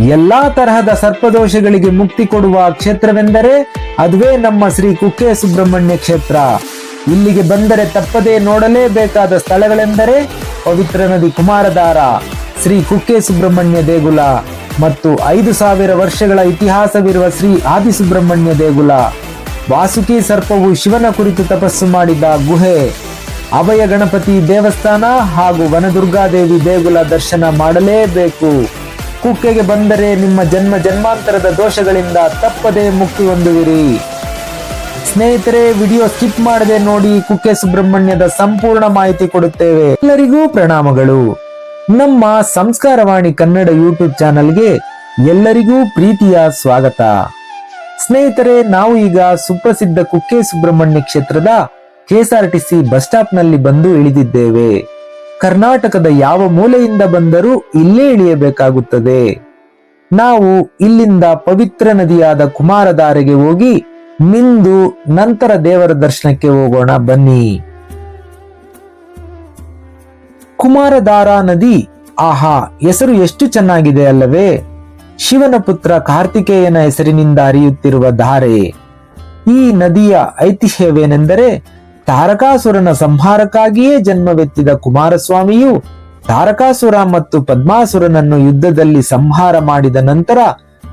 ಎಲ್ಲಾ ತರಹದ ಸರ್ಪದೋಷಗಳಿಗೆ ಮುಕ್ತಿ ಕೊಡುವ ಕ್ಷೇತ್ರವೆಂದರೆ ಅದುವೇ ನಮ್ಮ ಶ್ರೀ ಕುಕ್ಕೆ ಸುಬ್ರಹ್ಮಣ್ಯ ಕ್ಷೇತ್ರ. ಇಲ್ಲಿಗೆ ಬಂದರೆ ತಪ್ಪದೇ ನೋಡಲೇಬೇಕಾದ ಸ್ಥಳಗಳೆಂದರೆ ಪವಿತ್ರ ನದಿ ಕುಮಾರಧಾರ ಶ್ರೀ ಕುಕ್ಕೆ ಸುಬ್ರಹ್ಮಣ್ಯ ದೇಗುಲ ಮತ್ತು ಐದು ಸಾವಿರ ವರ್ಷಗಳ ಇತಿಹಾಸವಿರುವ ಶ್ರೀ ಆದಿಸುಬ್ರಹ್ಮಣ್ಯ ದೇಗುಲ. ವಾಸುಕಿ ಸರ್ಪವು ಶಿವನ ಕುರಿತು ತಪಸ್ಸು ಮಾಡಿದ ಗುಹೆ. ಅಭಯ ಗಣಪತಿ ದೇವಸ್ಥಾನ ಹಾಗೂ ವನದುರ್ಗಾದೇವಿ ದೇಗುಲ ದರ್ಶನ ಮಾಡಲೇಬೇಕು. ಕುಕ್ಕೆಗೆ ಬಂದರೆ ನಿಮ್ಮ ಜನ್ಮ ಜನ್ಮಾಂತರದ ದೋಷಗಳಿಂದ ತಪ್ಪದೇ ಮುಕ್ತಿ ಹೊಂದುವಿರಿ. ಸ್ನೇಹಿತರೆ, ವಿಡಿಯೋ ಸ್ಕಿಪ್ ಮಾಡದೆ ನೋಡಿ ಕುಕ್ಕೆ ಸುಬ್ರಹ್ಮಣ್ಯದ ಸಂಪೂರ್ಣ ಮಾಹಿತಿ ಕೊಡುತ್ತೇವೆ. ಎಲ್ಲರಿಗೂ ಪ್ರಣಾಮಗಳು. ನಮ್ಮ ಸಂಸ್ಕಾರವಾಣಿ ಕನ್ನಡ ಯೂಟ್ಯೂಬ್ ಚಾನಲ್ಗೆ ಎಲ್ಲರಿಗೂ ಪ್ರೀತಿಯ ಸ್ವಾಗತ. ಸ್ನೇಹಿತರೆ, ನಾವು ಈಗ ಸುಪ್ರಸಿದ್ಧ ಕುಕ್ಕೆ ಸುಬ್ರಹ್ಮಣ್ಯ ಕ್ಷೇತ್ರದ ಕೆಎಸ್ಆರ್ಟಿಸಿ ಬಸ್ ಸ್ಟಾಪ್ನಲ್ಲಿ ಬಂದು ಇಳಿದಿದ್ದೇವೆ. ಕರ್ನಾಟಕದ ಯಾವ ಮೂಲೆಯಿಂದ ಬಂದರೂ ಇಲ್ಲೇ ಇಳಿಯಬೇಕಾಗುತ್ತದೆ. ನಾವು ಇಲ್ಲಿಂದ ಪವಿತ್ರ ನದಿಯಾದ ಕುಮಾರಧಾರೆಗೆ ಹೋಗಿ ಮಿಂದು ನಂತರ ದೇವರ ದರ್ಶನಕ್ಕೆ ಹೋಗೋಣ, ಬನ್ನಿ. ಕುಮಾರಧಾರಾ ನದಿ, ಆಹಾ, ಹೆಸರು ಎಷ್ಟು ಚೆನ್ನಾಗಿದೆ ಅಲ್ಲವೇ. ಶಿವನ ಪುತ್ರ ಕಾರ್ತಿಕೇಯನ ಹೆಸರಿನಿಂದ ಹರಿಯುತ್ತಿರುವ ಧಾರೆ. ಈ ನದಿಯ ಐತಿಹ್ಯವೇನೆಂದರೆ ತಾರಕಾಸುರನ ಸಂಹಾರಕ್ಕಾಗಿಯೇ ಜನ್ಮವೆತ್ತಿದ ಕುಮಾರಸ್ವಾಮಿಯು ತಾರಕಾಸುರ ಮತ್ತು ಪದ್ಮಾಸುರನನ್ನು ಯುದ್ಧದಲ್ಲಿ ಸಂಹಾರ ಮಾಡಿದ ನಂತರ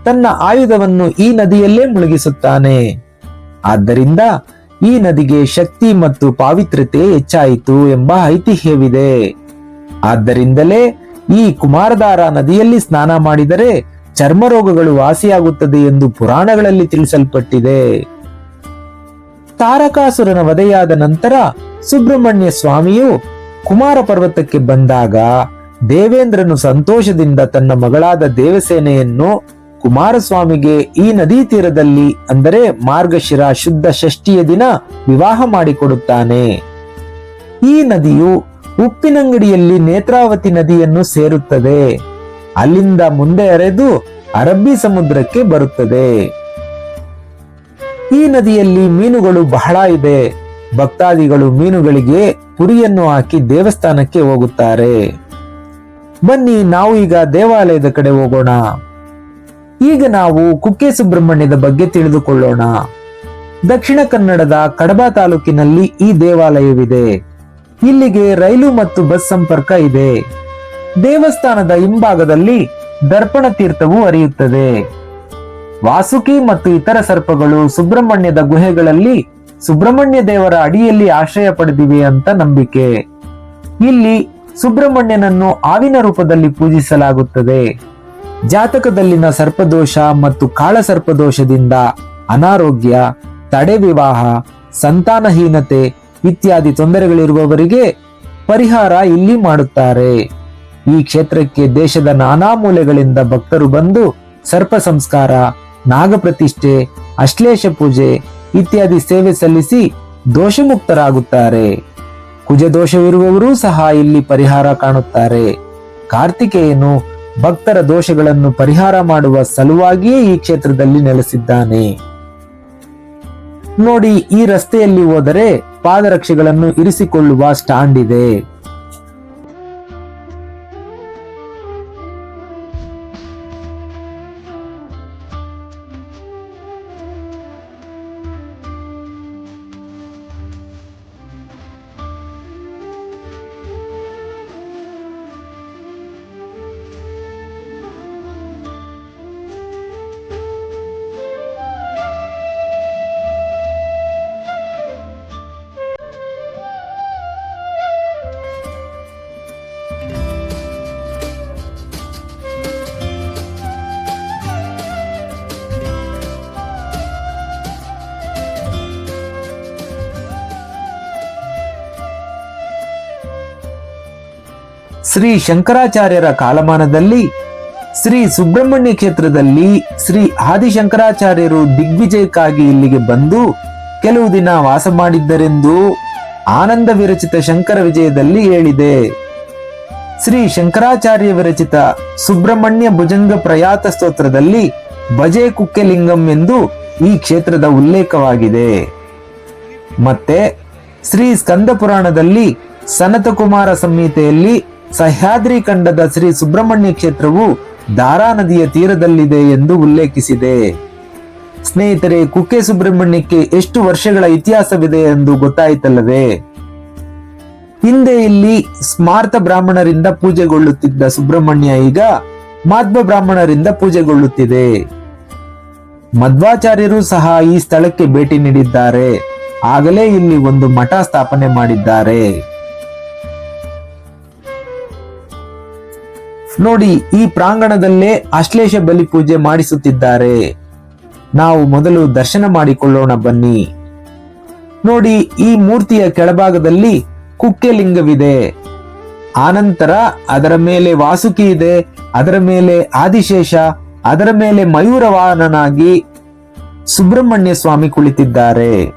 ತನ್ನ ಆಯುಧವನ್ನು ಈ ನದಿಯಲ್ಲೇ ಮುಳುಗಿಸುತ್ತಾನೆ. ಆದ್ದರಿಂದ ಈ ನದಿಗೆ ಶಕ್ತಿ ಮತ್ತು ಪಾವಿತ್ರ್ಯತೆ ಹೆಚ್ಚಾಯಿತು ಎಂಬ ಐತಿಹ್ಯವಿದೆ. ಆದ್ದರಿಂದಲೇ ಈ ಕುಮಾರಧಾರ ನದಿಯಲ್ಲಿ ಸ್ನಾನ ಮಾಡಿದರೆ ಚರ್ಮ ರೋಗಗಳು ವಾಸಿಯಾಗುತ್ತದೆ ಎಂದು ಪುರಾಣಗಳಲ್ಲಿ ತಿಳಿಸಲ್ಪಟ್ಟಿದೆ. ತಾರಕಾಸುರನ ವಧೆಯಾದ ನಂತರ ಸುಬ್ರಹ್ಮಣ್ಯ ಸ್ವಾಮಿಯು ಕುಮಾರ ಪರ್ವತಕ್ಕೆ ಬಂದಾಗ ದೇವೇಂದ್ರನು ಸಂತೋಷದಿಂದ ತನ್ನ ಮಗಳಾದ ದೇವಸೇನೆಯನ್ನು ಕುಮಾರಸ್ವಾಮಿಗೆ ಈ ನದಿ ತೀರದಲ್ಲಿ ಅಂದರೆ ಮಾರ್ಗಶಿರ ಶುದ್ಧ ಷಷ್ಠಿಯ ದಿನ ವಿವಾಹ ಮಾಡಿಕೊಡುತ್ತಾನೆ. ಈ ನದಿಯು ಉಪ್ಪಿನಂಗಡಿಯಲ್ಲಿ ನೇತ್ರಾವತಿ ನದಿಯನ್ನು ಸೇರುತ್ತದೆ. ಅಲ್ಲಿಂದ ಮುಂದೆ ಅರೆದು ಅರಬ್ಬಿ ಸಮುದ್ರಕ್ಕೆ ಬರುತ್ತದೆ. ಈ ನದಿಯಲ್ಲಿ ಮೀನುಗಳು ಬಹಳ ಇದೆ. ಭಕ್ತಾದಿಗಳು ಮೀನುಗಳಿಗೆ ಕುರಿಯನ್ನು ಹಾಕಿ ದೇವಸ್ಥಾನಕ್ಕೆ ಹೋಗುತ್ತಾರೆ. ಬನ್ನಿ ನಾವು ಈಗ ದೇವಾಲಯದ ಕಡೆ ಹೋಗೋಣ. ಈಗ ನಾವು ಕುಕ್ಕೆ ಸುಬ್ರಹ್ಮಣ್ಯದ ಬಗ್ಗೆ ತಿಳಿದುಕೊಳ್ಳೋಣ. ದಕ್ಷಿಣ ಕನ್ನಡದ ಕಡಬ ತಾಲೂಕಿನಲ್ಲಿ ಈ ದೇವಾಲಯವಿದೆ. ಇಲ್ಲಿಗೆ ರೈಲು ಮತ್ತು ಬಸ್ ಸಂಪರ್ಕ ಇದೆ. ದೇವಸ್ಥಾನದ ಹಿಂಭಾಗದಲ್ಲಿ ದರ್ಪಣ ತೀರ್ಥವು ಹರಿಯುತ್ತದೆ. ವಾಸುಕಿ ಮತ್ತು ಇತರ ಸರ್ಪಗಳು ಸುಬ್ರಹ್ಮಣ್ಯದ ಗುಹೆಗಳಲ್ಲಿ ಸುಬ್ರಹ್ಮಣ್ಯ ದೇವರ ಅಡಿಯಲ್ಲಿ ಆಶ್ರಯ ಪಡೆದಿವೆ ಅಂತ ನಂಬಿಕೆ. ಇಲ್ಲಿ ಸುಬ್ರಹ್ಮಣ್ಯನನ್ನು ಆವಿನ ರೂಪದಲ್ಲಿ ಪೂಜಿಸಲಾಗುತ್ತದೆ. ಜಾತಕದಲ್ಲಿನ ಸರ್ಪದೋಷ ಮತ್ತು ಕಾಳ ಸರ್ಪದೋಷದಿಂದ ಅನಾರೋಗ್ಯ, ತಡೆ ವಿವಾಹ, ಸಂತಾನಹೀನತೆ ಇತ್ಯಾದಿ ತೊಂದರೆಗಳಿರುವವರಿಗೆ ಪರಿಹಾರ ಇಲ್ಲಿ ಮಾಡುತ್ತಾರೆ. ಈ ಕ್ಷೇತ್ರಕ್ಕೆ ದೇಶದ ನಾನಾ ಮೂಲೆಗಳಿಂದ ಭಕ್ತರು ಬಂದು ಸರ್ಪ ಸಂಸ್ಕಾರ ನಾಗಪ್ರತಿಷ್ಠೆ, ಅಶ್ಲೇಷ ಪೂಜೆ ಇತ್ಯಾದಿ ಸೇವೆ ಸಲ್ಲಿಸಿ ದೋಷಮುಕ್ತರಾಗುತ್ತಾರೆ. ಕುಜದೋಷವಿರುವವರೂ ಸಹ ಇಲ್ಲಿ ಪರಿಹಾರ ಕಾಣುತ್ತಾರೆ. ಕಾರ್ತಿಕೇಯನು ಭಕ್ತರ ದೋಷಗಳನ್ನು ಪರಿಹಾರ ಮಾಡುವ ಸಲುವಾಗಿಯೇ ಈ ಕ್ಷೇತ್ರದಲ್ಲಿ ನೆಲೆಸಿದ್ದಾನೆ. ನೋಡಿ, ಈ ರಸ್ತೆಯಲ್ಲಿ ಹೋದರೆ ಪಾದರಕ್ಷೆಗಳನ್ನು ಇರಿಸಿಕೊಳ್ಳುವ ಸ್ಟಾಂಡ್ ಇದೆ. ಶ್ರೀ ಶಂಕರಾಚಾರ್ಯರ ಕಾಲಮಾನದಲ್ಲಿ, ಶ್ರೀ ಸುಬ್ರಹ್ಮಣ್ಯ ಕ್ಷೇತ್ರದಲ್ಲಿ ಶ್ರೀ ಆದಿಶಂಕರಾಚಾರ್ಯರು ದಿಗ್ವಿಜಯಕ್ಕಾಗಿ ಇಲ್ಲಿಗೆ ಬಂದು ಕೆಲವು ದಿನ ವಾಸ ಮಾಡಿದ್ದರೆಂದು ಆನಂದ ವಿರಚಿತ ಶಂಕರ ವಿಜಯದಲ್ಲಿ ಹೇಳಿದೆ. ಶ್ರೀ ಶಂಕರಾಚಾರ್ಯ ವಿರಚಿತ ಸುಬ್ರಹ್ಮಣ್ಯ ಭುಜಂಗ ಪ್ರಯಾತ ಸ್ತೋತ್ರದಲ್ಲಿ ಭಜೆ ಕುಕ್ಕೆಲಿಂಗಂ ಎಂದು ಈ ಕ್ಷೇತ್ರದ ಉಲ್ಲೇಖವಾಗಿದೆ. ಮತ್ತೆ ಶ್ರೀ ಸ್ಕಂದ ಪುರಾಣದಲ್ಲಿ ಸನತಕುಮಾರ ಸಂಹಿತೆಯಲ್ಲಿ ಸಹ್ಯಾದ್ರಿ ಖಂಡದ ಶ್ರೀ ಸುಬ್ರಹ್ಮಣ್ಯ ಕ್ಷೇತ್ರವು ದಾರಾ ನದಿಯ ತೀರದಲ್ಲಿದೆ ಎಂದು ಉಲ್ಲೇಖಿಸಿದೆ. ಸ್ನೇಹಿತರೆ, ಕುಕ್ಕೆ ಸುಬ್ರಹ್ಮಣ್ಯಕ್ಕೆ ಎಷ್ಟು ವರ್ಷಗಳ ಇತಿಹಾಸವಿದೆ ಎಂದು ಗೊತ್ತಾಯಿತಲ್ಲವೇ? ಹಿಂದೆ ಇಲ್ಲಿ ಸ್ಮಾರ್ತ ಬ್ರಾಹ್ಮಣರಿಂದ ಪೂಜೆಗೊಳ್ಳುತ್ತಿದ್ದ ಸುಬ್ರಹ್ಮಣ್ಯ ಈಗ ಮಾಧ್ವ ಬ್ರಾಹ್ಮಣರಿಂದ ಪೂಜೆಗೊಳ್ಳುತ್ತಿದೆ. ಮಧ್ವಾಚಾರ್ಯರು ಸಹ ಈ ಸ್ಥಳಕ್ಕೆ ಭೇಟಿ ನೀಡಿದ್ದಾರೆ. ಆಗಲೇ ಇಲ್ಲಿ ಒಂದು ಮಠ ಸ್ಥಾಪನೆ ಮಾಡಿದ್ದಾರೆ. ನೋಡಿ, ಈ ಪ್ರಾಂಗಣದಲ್ಲೇ ಅಶ್ಲೇಷ ಬಲಿ ಪೂಜೆ ಮಾಡಿಸುತ್ತಿದ್ದಾರೆ. ನಾವು ಮೊದಲು ದರ್ಶನ ಮಾಡಿಕೊಳ್ಳೋಣ ಬನ್ನಿ. ನೋಡಿ, ಈ ಮೂರ್ತಿಯ ಕೆಳಭಾಗದಲ್ಲಿ ಕುಕ್ಕೆ ಲಿಂಗವಿದೆ ಆನಂತರ ಅದರ ಮೇಲೆ ವಾಸುಕಿ ಇದೆ, ಅದರ ಮೇಲೆ ಆದಿಶೇಷ, ಅದರ ಮೇಲೆ ಮಯೂರ ವಾಹನನಾಗಿ ಸುಬ್ರಹ್ಮಣ್ಯ ಸ್ವಾಮಿ ಕುಳಿತಿದ್ದಾರೆ.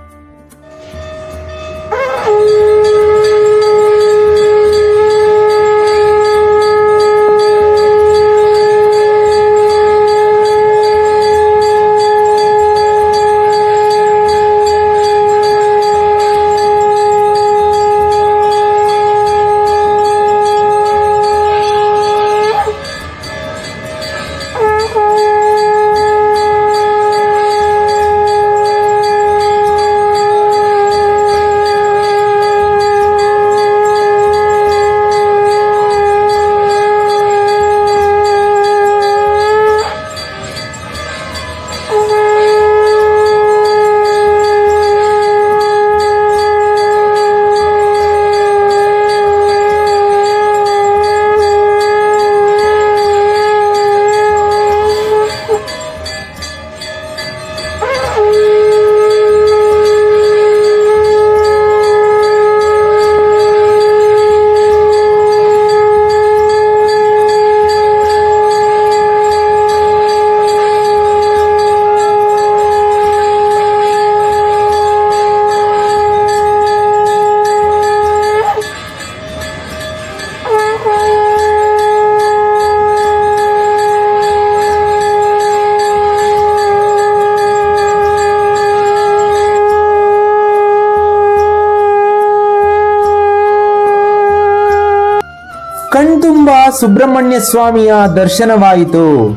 ಸುಬ್ರಹ್ಮಣ್ಯ ಸ್ವಾಮಿಯ ದರ್ಶನವಾಯಿತು.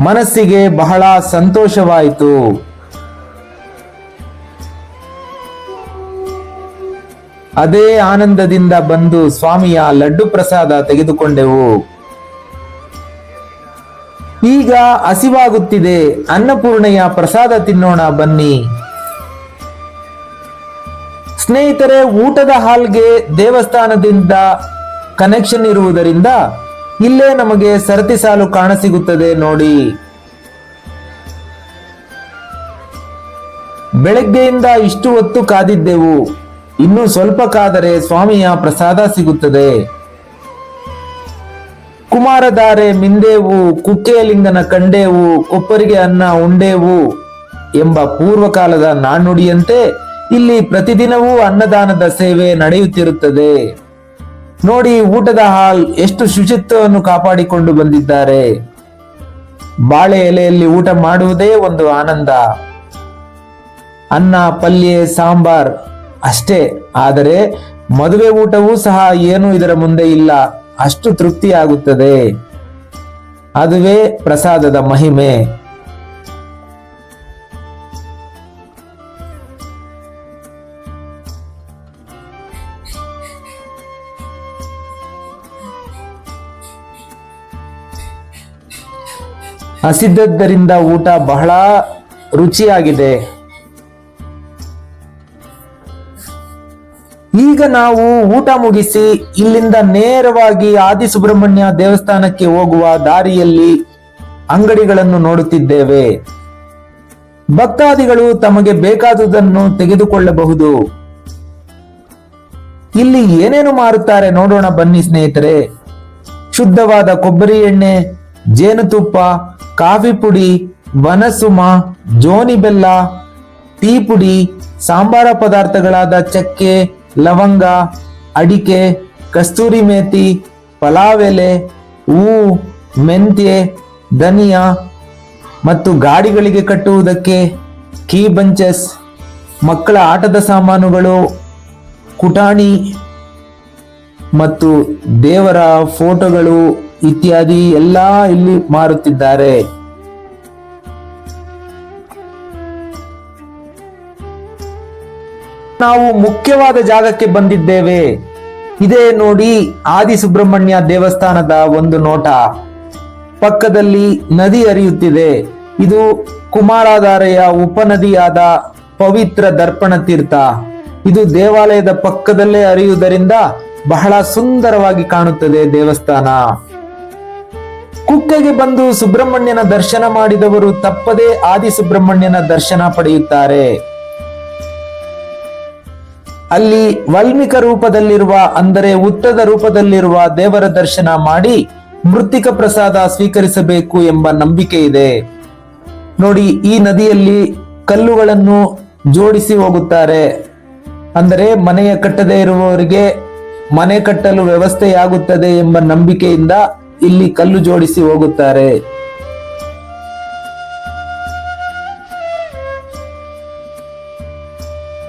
ಮನಸ್ಸಿಗೆ ಬಹಳ ಸಂತೋಷವಾಯಿತು. ಅದೇ ಆನಂದದಿಂದ ಬಂದು ಸ್ವಾಮಿಯ ಲಡ್ಡು ಪ್ರಸಾದ ತೆಗೆದುಕೊಂಡೆವು. ಈಗ ಹಸಿವಾಗುತ್ತಿದೆ, ಅನ್ನಪೂರ್ಣೆಯ ಪ್ರಸಾದ ತಿನ್ನೋಣ ಬನ್ನಿ. ಸ್ನೇಹಿತರೆ, ಊಟದ ಹಾಲ್ಗೆ ದೇವಸ್ಥಾನದಿಂದ ಕನೆಕ್ಷನ್ ಇರುವುದರಿಂದ ಇಲ್ಲೇ ನಮಗೆ ಸರತಿ ಸಾಲು ಕಾಣಸಿಗುತ್ತದೆ ನೋಡಿ. ಬೆಳಗ್ಗೆಯಿಂದ ಇಷ್ಟು ಹೊತ್ತು ಕಾದಿದ್ದೆವು. ಇನ್ನು ಸ್ವಲ್ಪ ಕಾದರೆ ಸ್ವಾಮಿಯ ಪ್ರಸಾದ ಸಿಗುತ್ತದೆ. ಕುಮಾರಧಾರೆ ಮಿಂದೇವು ಕುಕ್ಕೆಲಿಂಗನ ಕಂಡೇವು, ಕೊಪ್ಪರಿಗೆ ಅನ್ನ ಉಂಡೇವು ಎಂಬ ಪೂರ್ವಕಾಲದ ನಾಣ್ಣುಡಿಯಂತೆ ಇಲ್ಲಿ ಪ್ರತಿದಿನವೂ ಅನ್ನದಾನದ ಸೇವೆ ನಡೆಯುತ್ತಿರುತ್ತದೆ. ನೋಡಿ, ಊಟದ ಹಾಲ್ ಎಷ್ಟು ಶುಚಿತ್ವವನ್ನು ಕಾಪಾಡಿಕೊಂಡು ಬಂದಿದ್ದಾರೆ. ಬಾಳೆ ಎಲೆಯಲ್ಲಿ ಊಟ ಮಾಡುವುದೇ ಒಂದು ಆನಂದ. ಅನ್ನ, ಪಲ್ಯ, ಸಾಂಬಾರ್ ಅಷ್ಟೇ. ಆದರೆ, ಮದುವೆ ಊಟವೂ ಸಹ ಏನು ಇದರ ಮುಂದೆ ಇಲ್ಲ. ಅಷ್ಟು ತೃಪ್ತಿಯಾಗುತ್ತದೆ. ಅದುವೇ ಪ್ರಸಾದದ ಮಹಿಮೆ. ಹಸಿದದ್ದರಿಂದ ಊಟ ಬಹಳ ರುಚಿಯಾಗಿದೆ. ಈಗ ನಾವು ಊಟ ಮುಗಿಸಿ ಇಲ್ಲಿಂದ ನೇರವಾಗಿ ಆದಿಸುಬ್ರಹ್ಮಣ್ಯ ದೇವಸ್ಥಾನಕ್ಕೆ ಹೋಗುವ ದಾರಿಯಲ್ಲಿ ಅಂಗಡಿಗಳನ್ನು ನೋಡುತ್ತಿದ್ದೇವೆ. ಭಕ್ತಾದಿಗಳು ತಮಗೆ ಬೇಕಾದುದನ್ನು ತೆಗೆದುಕೊಳ್ಳಬಹುದು. ಇಲ್ಲಿ ಏನೇನು ಮಾರುತ್ತಾರೆ ನೋಡೋಣ ಬನ್ನಿ ಸ್ನೇಹಿತರೆ. ಶುದ್ಧವಾದ ಕೊಬ್ಬರಿ ಎಣ್ಣೆ, ಜೇನುತುಪ್ಪ ಕಾಫಿ ಪುಡಿ ಬನಸುಮ ಜೋನಿ ಬೆಲ್ಲ ಟೀ ಪುಡಿ ಸಾಂಬಾರ ಪದಾರ್ಥಗಳಾದ ಚಕ್ಕೆ, ಲವಂಗ, ಅಡಿಕೆ, ಕಸ್ತೂರಿ ಮೇಥಿ ಪಲಾವೆಲೆ ಹೂವು ಮೆಂತ್ಯೆ, ಧನಿಯಾ ಮತ್ತು ಗಾಡಿಗಳಿಗೆ ಕಟ್ಟುವುದಕ್ಕೆ ಕೀ ಬಂಚಸ್, ಮಕ್ಕಳ ಆಟದ ಸಾಮಾನುಗಳು, ಕುಟಾಣಿ ಮತ್ತು ದೇವರ ಫೋಟೋಗಳು. ಇತ್ಯಾದಿ ಎಲ್ಲ ಇಲ್ಲಿ ಮಾರುತ್ತಿದ್ದಾರೆ. ನಾವು ಮುಖ್ಯವಾದ ಜಾಗಕ್ಕೆ ಬಂದಿದ್ದೇವೆ. ಇದೇ ನೋಡಿ ಆದಿ ಸುಬ್ರಹ್ಮಣ್ಯ ದೇವಸ್ಥಾನದ ಒಂದು ನೋಟ. ಪಕ್ಕದಲ್ಲಿ ನದಿ ಹರಿಯುತ್ತಿದೆ. ಇದು ಕುಮಾರಾಧಾರೆಯ ಉಪನದಿಯಾದ ಪವಿತ್ರ ದರ್ಪಣ ತೀರ್ಥ. ಇದು ದೇವಾಲಯದ ಪಕ್ಕದಲ್ಲೇ ಹರಿಯುವುದರಿಂದ ಬಹಳ ಸುಂದರವಾಗಿ ಕಾಣುತ್ತದೆ ದೇವಸ್ಥಾನ. ಕುಕ್ಕೆಗೆ ಬಂದು ಸುಬ್ರಹ್ಮಣ್ಯನ ದರ್ಶನ ಮಾಡಿದವರು ತಪ್ಪದೇ ಆದಿ ಸುಬ್ರಹ್ಮಣ್ಯನ ದರ್ಶನ ಪಡೆಯುತ್ತಾರೆ. ಅಲ್ಲಿ ವಾಲ್ಮೀಕ ರೂಪದಲ್ಲಿರುವ, ಅಂದರೆ ಉತ್ತದ ರೂಪದಲ್ಲಿರುವ ದೇವರ ದರ್ಶನ ಮಾಡಿ ಮೃತ್ತಿಕ ಪ್ರಸಾದ ಸ್ವೀಕರಿಸಬೇಕು ಎಂಬ ನಂಬಿಕೆ ಇದೆ. ನೋಡಿ, ಈ ನದಿಯಲ್ಲಿ ಕಲ್ಲುಗಳನ್ನು ಜೋಡಿಸಿ ಹೋಗುತ್ತಾರೆ. ಅಂದರೆ ಮನೆಯ ಕಟ್ಟದೇ ಇರುವವರಿಗೆ ಮನೆ ಕಟ್ಟಲು ವ್ಯವಸ್ಥೆಯಾಗುತ್ತದೆ ಎಂಬ ನಂಬಿಕೆಯಿಂದ ಇಲ್ಲಿ ಕಲ್ಲು ಜೋಡಿಸಿ ಹೋಗುತ್ತಾರೆ.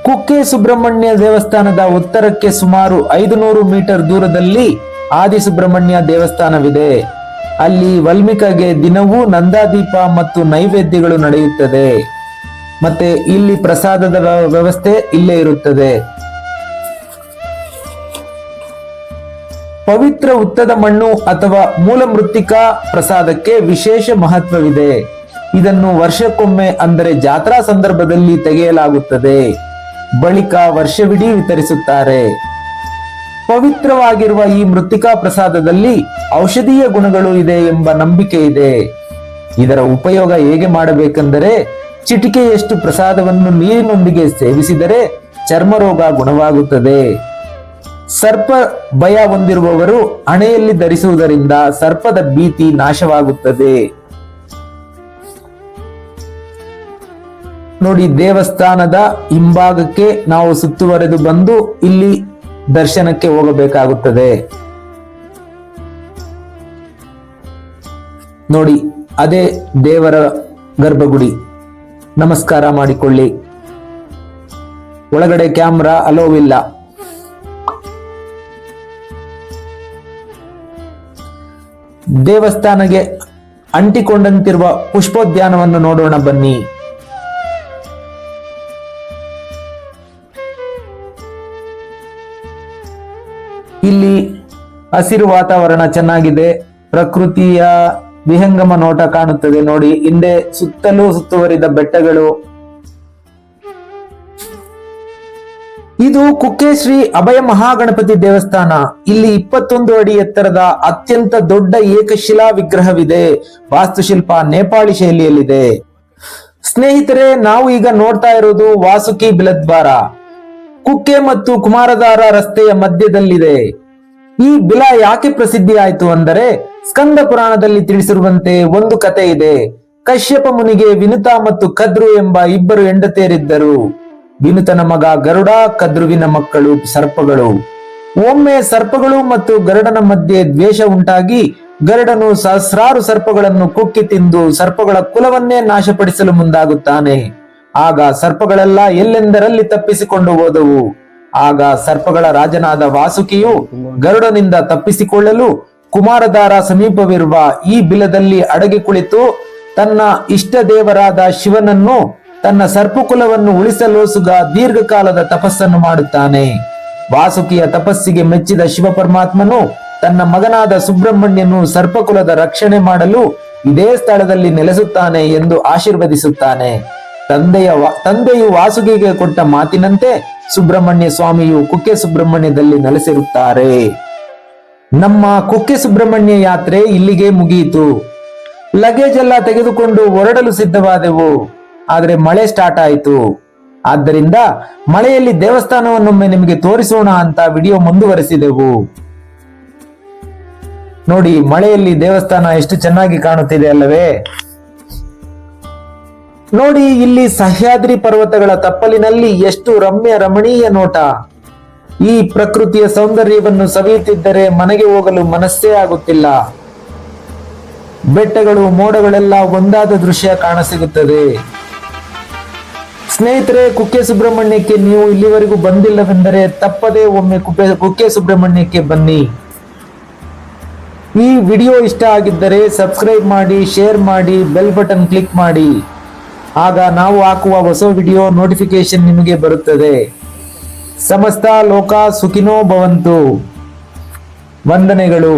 ಕುಕ್ಕೆ ಸುಬ್ರಹ್ಮಣ್ಯ ದೇವಸ್ಥಾನದ ಉತ್ತರಕ್ಕೆ ಸುಮಾರು ಐದು ನೂರು ಮೀಟರ್ ದೂರದಲ್ಲಿ ಆದಿಸುಬ್ರಹ್ಮಣ್ಯ ದೇವಸ್ಥಾನವಿದೆ. ಅಲ್ಲಿ ವಲ್ಮಿಕಗೆ ದಿನವೂ ನಂದಾದೀಪ ಮತ್ತು ನೈವೇದ್ಯಗಳು ನಡೆಯುತ್ತದೆ. ಮತ್ತೆ ಇಲ್ಲಿ ಪ್ರಸಾದದ ವ್ಯವಸ್ಥೆ ಇಲ್ಲೇ ಇರುತ್ತದೆ. ಪವಿತ್ರ ಉತ್ತದ ಮಣ್ಣು ಅಥವಾ ಮೂಲ ಮೃತ್ತಿಕಾ ಪ್ರಸಾದಕ್ಕೆ ವಿಶೇಷ ಮಹತ್ವವಿದೆ. ಇದನ್ನು ವರ್ಷಕ್ಕೊಮ್ಮೆ ಅಂದರೆ ಜಾತ್ರಾ ಸಂದರ್ಭದಲ್ಲಿ ತೆಗೆಯಲಾಗುತ್ತದೆ. ಬಳಿಕ ವರ್ಷವಿಡೀ ವಿತರಿಸುತ್ತಾರೆ. ಪವಿತ್ರವಾಗಿರುವ ಈ ಮೃತ್ತಿಕಾ ಪ್ರಸಾದದಲ್ಲಿ ಔಷಧೀಯ ಗುಣಗಳು ಇದೆ ಎಂಬ ನಂಬಿಕೆ ಇದೆ. ಇದರ ಉಪಯೋಗ ಹೇಗೆ ಮಾಡಬೇಕೆಂದರೆ ಚಿಟಿಕೆಯಷ್ಟು ಪ್ರಸಾದವನ್ನು ನೀರಿನೊಂದಿಗೆ ಸೇವಿಸಿದರೆ ಚರ್ಮರೋಗ ಗುಣವಾಗುತ್ತದೆ. ಸರ್ಪ ಭಯ ಹೊಂದಿರುವವರು ಹಣೆಯಲ್ಲಿ ಧರಿಸುವುದರಿಂದ ಸರ್ಪದ ಭೀತಿ ನಾಶವಾಗುತ್ತದೆ. ನೋಡಿ, ದೇವಸ್ಥಾನದ ಹಿಂಭಾಗಕ್ಕೆ ನಾವು ಸುತ್ತುವರೆದು ಬಂದು ಇಲ್ಲಿ ದರ್ಶನಕ್ಕೆ ಹೋಗಬೇಕಾಗುತ್ತದೆ. ನೋಡಿ, ಅದೇ ದೇವರ ಗರ್ಭಗುಡಿ. ನಮಸ್ಕಾರ ಮಾಡಿಕೊಳ್ಳಿ. ಒಳಗಡೆ ಕ್ಯಾಮ್ರಾ ಅಲೋವಿಲ್ಲ ದೇವಸ್ಥಾನಗೆ ಅಂಟಿಕೊಂಡಂತಿರುವ ಪುಷ್ಪೋದ್ಯಾನವನ್ನು ನೋಡೋಣ ಬನ್ನಿ. ಇಲ್ಲಿ ಹಸಿರು ವಾತಾವರಣ ಚೆನ್ನಾಗಿದೆ. ಪ್ರಕೃತಿಯ ವಿಹಂಗಮ ನೋಟ ಕಾಣುತ್ತದೆ. ನೋಡಿ, ಹಿಂದೆ ಸುತ್ತಲೂ ಸುತ್ತುವರಿದ ಬೆಟ್ಟಗಳು ಇದು ಕುಕ್ಕೆ ಶ್ರೀ ಅಭಯ ಮಹಾಗಣಪತಿ ದೇವಸ್ಥಾನ. ಇಲ್ಲಿ ಇಪ್ಪತ್ತೊಂದು ಅಡಿ ಎತ್ತರದ ಅತ್ಯಂತ ದೊಡ್ಡ ಏಕಶಿಲಾ ವಿಗ್ರಹವಿದೆ. ವಾಸ್ತುಶಿಲ್ಪ ನೇಪಾಳಿ ಶೈಲಿಯಲ್ಲಿದೆ. ಸ್ನೇಹಿತರೆ, ನಾವು ಈಗ ನೋಡ್ತಾ ಇರೋದು ವಾಸುಕಿ ಬಿಲದ್ವಾರ. ಕುಕ್ಕೆ ಮತ್ತು ಕುಮಾರಧಾರ ರಸ್ತೆಯ ಮಧ್ಯದಲ್ಲಿದೆ. ಈ ಬಿಲ ಯಾಕೆ ಪ್ರಸಿದ್ಧಿ ಆಯಿತು ಅಂದರೆ, ಸ್ಕಂದ ಪುರಾಣದಲ್ಲಿ ತಿಳಿಸಿರುವಂತೆ ಒಂದು ಕತೆ ಇದೆ. ಕಶ್ಯಪ ಮುನಿಗೆ ವಿನುತಾ ಮತ್ತು ಕದ್ರು ಎಂಬ ಇಬ್ಬರು ಹೆಂಡತಿಯರಿದ್ದರು. ವಿನುತನ ಮಗ ಗರುಡ, ಕದ್ರುವಿನ ಮಕ್ಕಳು, ಸರ್ಪಗಳು. ಒಮ್ಮೆ ಸರ್ಪಗಳು ಮತ್ತು ಗರುಡನ ಮಧ್ಯೆ ದ್ವೇಷ ಉಂಟಾಗಿ ಗರುಡನು ಸಹಸ್ರಾರು ಸರ್ಪಗಳನ್ನು ಕುಕ್ಕಿ ತಿಂದು ಸರ್ಪಗಳ ಕುಲವನ್ನೇ ನಾಶಪಡಿಸಲು ಮುಂದಾಗುತ್ತಾನೆ. ಆಗ ಸರ್ಪಗಳೆಲ್ಲ ಎಲ್ಲೆಂದರಲ್ಲಿ ತಪ್ಪಿಸಿಕೊಂಡು ಹೋದವು? ಆಗ ಸರ್ಪಗಳ ರಾಜನಾದ ವಾಸುಕಿಯು ಗರುಡನಿಂದ ತಪ್ಪಿಸಿಕೊಳ್ಳಲು ಕುಮಾರಧಾರ ಸಮೀಪವಿರುವ ಈ ಬಿಲದಲ್ಲಿ ಅಡಗಿ ಕುಳಿತು ತನ್ನ ಇಷ್ಟ ದೇವರಾದ ಶಿವನನ್ನು ತನ್ನ ಸರ್ಪಕುಲವನ್ನು ಉಳಿಸಲೋಸುಗ ದೀರ್ಘಕಾಲದ ತಪಸ್ಸನ್ನು ಮಾಡುತ್ತಾನೆ. ವಾಸುಕಿಯ ತಪಸ್ಸಿಗೆ ಮೆಚ್ಚಿದ ಶಿವಪರಮಾತ್ಮನು ತನ್ನ ಮಗನಾದ ಸುಬ್ರಹ್ಮಣ್ಯನು ಸರ್ಪಕುಲದ ರಕ್ಷಣೆ ಮಾಡಲು ಇದೇ ಸ್ಥಳದಲ್ಲಿ ನೆಲೆಸುತ್ತಾನೆ ಎಂದು ಆಶೀರ್ವದಿಸುತ್ತಾನೆ. ತಂದೆಯ ತಂದೆಯು ವಾಸುಕಿಗೆ ಕೊಟ್ಟ ಮಾತಿನಂತೆ ಸುಬ್ರಹ್ಮಣ್ಯ ಸ್ವಾಮಿಯು ಕುಕ್ಕೆ ಸುಬ್ರಹ್ಮಣ್ಯದಲ್ಲಿ ನೆಲೆಸಿರುತ್ತಾರೆ. ನಮ್ಮ ಕುಕ್ಕೆ ಸುಬ್ರಹ್ಮಣ್ಯ ಯಾತ್ರೆ ಇಲ್ಲಿಗೆ ಮುಗಿಯಿತು. ಲಗೇಜ್ ಎಲ್ಲ ತೆಗೆದುಕೊಂಡು ಹೊರಡಲು ಸಿದ್ಧವಾದೆವು. ಆದರೆ ಮಳೆ ಸ್ಟಾರ್ಟ್ ಆಯಿತು. ಆದ್ದರಿಂದ ಮಳೆಯಲ್ಲಿ ದೇವಸ್ಥಾನವನ್ನೊಮ್ಮೆ ನಿಮಗೆ ತೋರಿಸೋಣ ಅಂತ ವಿಡಿಯೋ ಮುಂದುವರೆಸಿದೆವು. ನೋಡಿ, ಮಳೆಯಲ್ಲಿ ದೇವಸ್ಥಾನ ಎಷ್ಟು ಚೆನ್ನಾಗಿ ಕಾಣುತ್ತಿದೆ ಅಲ್ಲವೇ? ನೋಡಿ, ಇಲ್ಲಿ ಸಹ್ಯಾದ್ರಿ ಪರ್ವತಗಳ ತಪ್ಪಲಿನಲ್ಲಿ ಎಷ್ಟು ರಮ್ಯ ರಮಣೀಯ ನೋಟ. ಈ ಪ್ರಕೃತಿಯ ಸೌಂದರ್ಯವನ್ನು ಸವಿಯುತ್ತಿದ್ದರೆ ಮನೆಗೆ ಹೋಗಲು ಮನಸ್ಸೇ ಆಗುತ್ತಿಲ್ಲ. ಬೆಟ್ಟಗಳು, ಮೋಡಗಳೆಲ್ಲ ಒಂದಾದ ದೃಶ್ಯ ಕಾಣಸಿಗುತ್ತದೆ. ಸ್ನೇಹಿತರೆ, ಕುಕ್ಕೆ ಸುಬ್ರಹ್ಮಣ್ಯಕ್ಕೆ ನೀವು ಇಲ್ಲಿವರೆಗೂ ಬಂದಿಲ್ಲವೆಂದರೆ ತಪ್ಪದೇ ಒಮ್ಮೆ ಕುಕ್ಕೆ ಕುಕ್ಕೆ ಸುಬ್ರಹ್ಮಣ್ಯಕ್ಕೆ ಬನ್ನಿ. ಈ ವಿಡಿಯೋ ಇಷ್ಟ ಆಗಿದ್ದರೆ ಸಬ್ಸ್ಕ್ರೈಬ್ ಮಾಡಿ, ಶೇರ್ ಮಾಡಿ, ಬೆಲ್ ಬಟನ್ ಕ್ಲಿಕ್ ಮಾಡಿ. ಆಗ ನಾವು ಹಾಕುವ ಹೊಸ ವಿಡಿಯೋ ನೋಟಿಫಿಕೇಶನ್ ನಿಮಗೆ ಬರುತ್ತದೆ. ಸಮಸ್ತ ಲೋಕ ಸುಖಿನೋ ಭವಂತು. ವಂದನೆಗಳು.